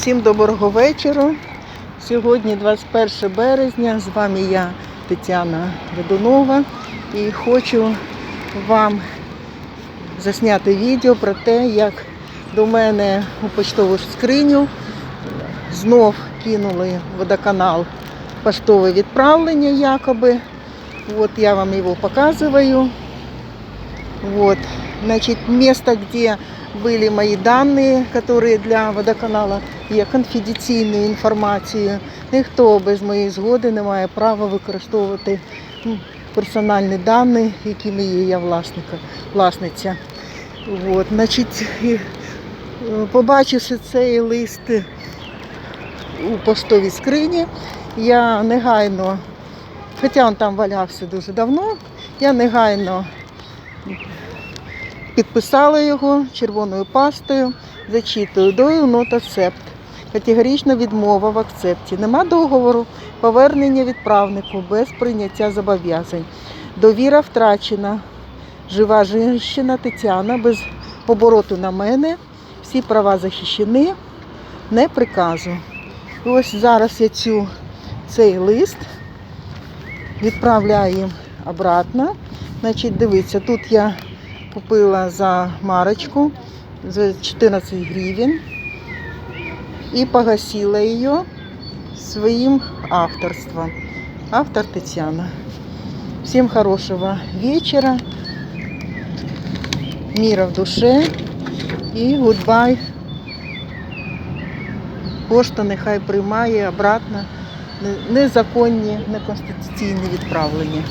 Всім доброго вечора. Сьогодні 21 березня. З вами я, Тетяна Ведунова, і хочу вам засняти відео про те, як до мене у почтову скриню знов кинули водоканал поштове відправлення якоби. Вот я вам его показываю. Вот, значит, место, где были мои данные, которые для водоканала є конфіденційною інформацією. Ніхто без моєї згоди не має права використовувати м, персональні дані, якими є я власника, власниця. От, значить, і, е, побачивши цей лист у поштовій скрині, я негайно, хоча він там валявся дуже давно, я негайно підписала його червоною пастою, зачитую дою нот акцепт. Категорічна відмова в акцепті. Нема договору, повернення відправнику без прийняття зобов'язань. Довіра втрачена. Жива жінщина Тетяна без повороту на мене. Всі права захищені, не приказу. І ось зараз я цю, цей лист відправляю обратно. Значить, дивіться, тут я купила за марочку за 14 гривен и погасила ее своим авторством. Автор Татьяна. Всем хорошего вечера, мира в душе і гудбай. Пошта нехай приймає обратно незаконні, неконституційні відправлення.